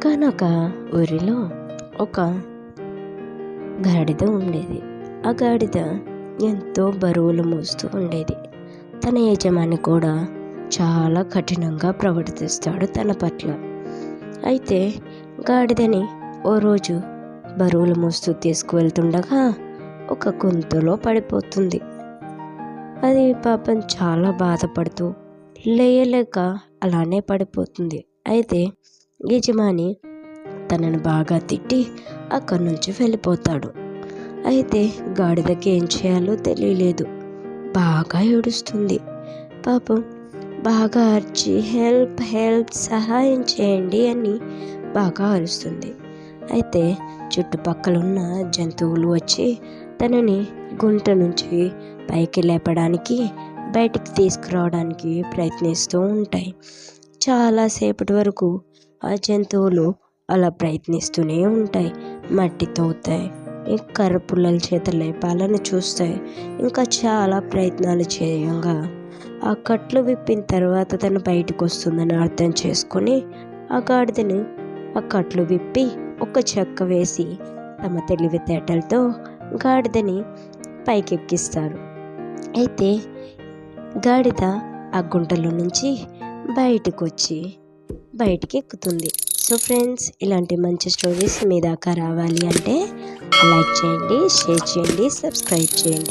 ఒకానొక ఊరిలో ఒక గాడిద ఉండేది. ఆ గాడిద ఎంతో బరువులు మోస్తూ ఉండేది. తన యజమాని కూడా చాలా కఠినంగా ప్రవర్తిస్తాడు తన పట్ల. అయితే గాడిదని ఓ రోజు బరువులు మోస్తూ తీసుకువెళ్తుండగా ఒక గొంతులో పడిపోతుంది. అది పాపం చాలా బాధపడుతూ లేయలేక అలానే పడిపోతుంది. అయితే యజమాని తనను బాగా తిట్టి అక్కడి నుంచి వెళ్ళిపోతాడు. అయితే గాడిదకి ఏం చేయాలో తెలియలేదు. బాగా ఏడుస్తుంది. పాపం బాగా అరిచి హెల్ప్ హెల్ప్ సహాయం చేయండి అని బాగా అరుస్తుంది. అయితే చుట్టుపక్కల ఉన్న జంతువులు వచ్చి తనని గుంట నుంచి పైకి లేపడానికి బయటికి తీసుకురావడానికి ప్రయత్నిస్తూ ఉంటాయి. చాలాసేపటి వరకు ఆ జంతువులు అలా ప్రయత్నిస్తూనే ఉంటాయి. మట్టి తవ్వుతాయి. కర్రపుల్లల చేత లేపాలని చూస్తాయి. ఇంకా చాలా ప్రయత్నాలు చేయంగా. ఆ కట్లు విప్పిన తర్వాత తను బయటకు వస్తుందని అర్థం చేసుకొని ఆ గాడిదని ఆ కట్లు విప్పి ఒక చెక్క వేసి తమ తెలివితేటలతో గాడిదని పైకెక్కిస్తారు. అయితే గాడిద ఆ గుంటలో నుంచి బయటకు వచ్చి బయటికి ఎక్కుతుంది సో ఫ్రెండ్స్ ఇలాంటి మంచి స్టోరీస్ మీ దాకా రావాలి అంటే లైక్ చేయండి షేర్ చేయండి సబ్స్క్రైబ్ చేయండి.